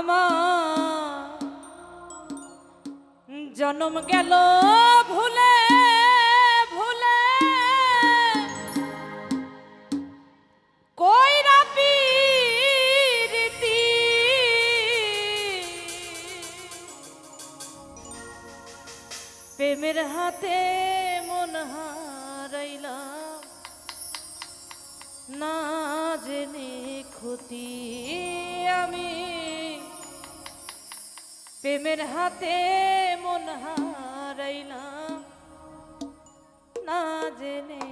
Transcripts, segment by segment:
আমার জন্ম গেল ভুলে ভুলে। কইরা পিরিতি প্রেমের হাতে মন হারাইলাম, না জেনে ক্ষতি আমি। প্রেমের হাতে মন হারাইলাম না জেনে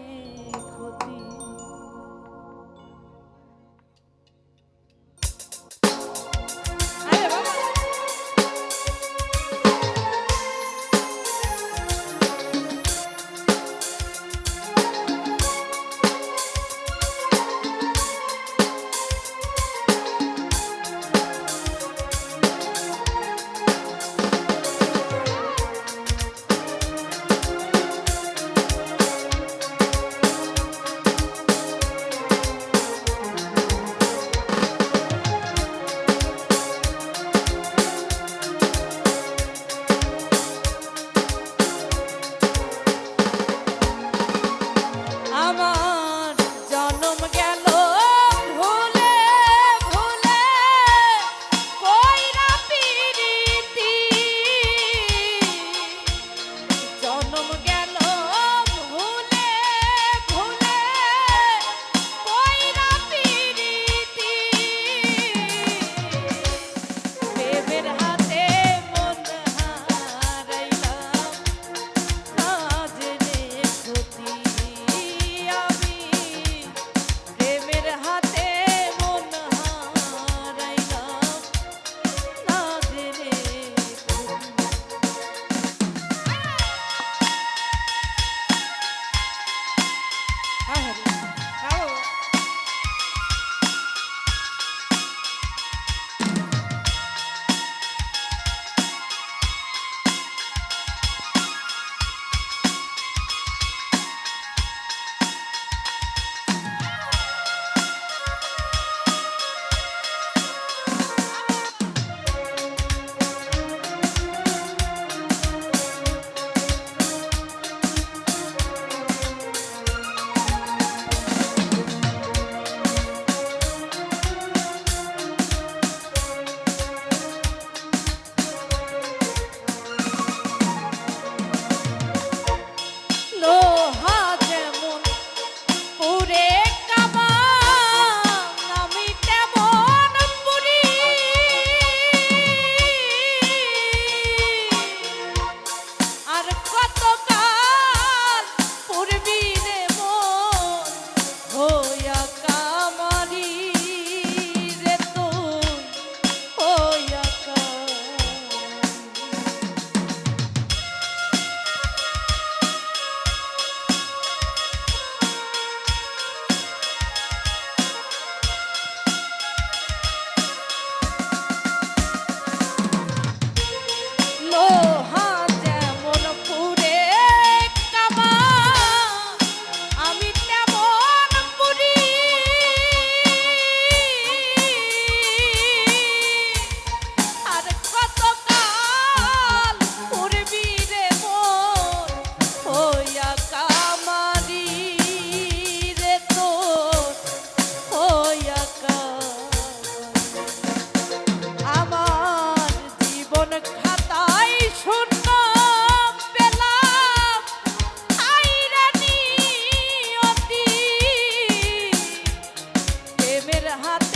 heart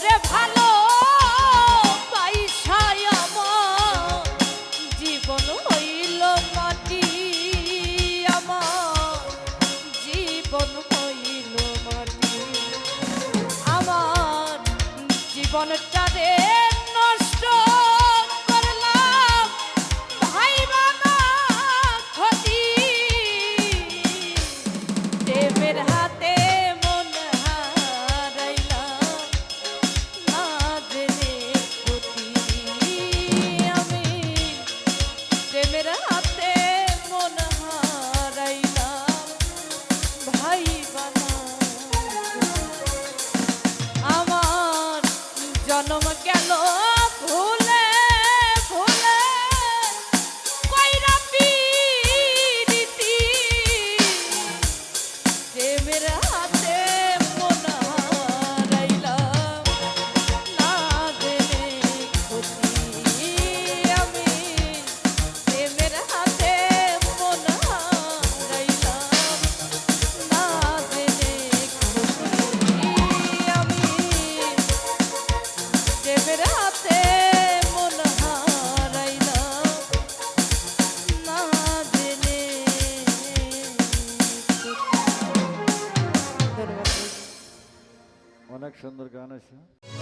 তোরে ভালো कनेक्शन सुंदर गाना से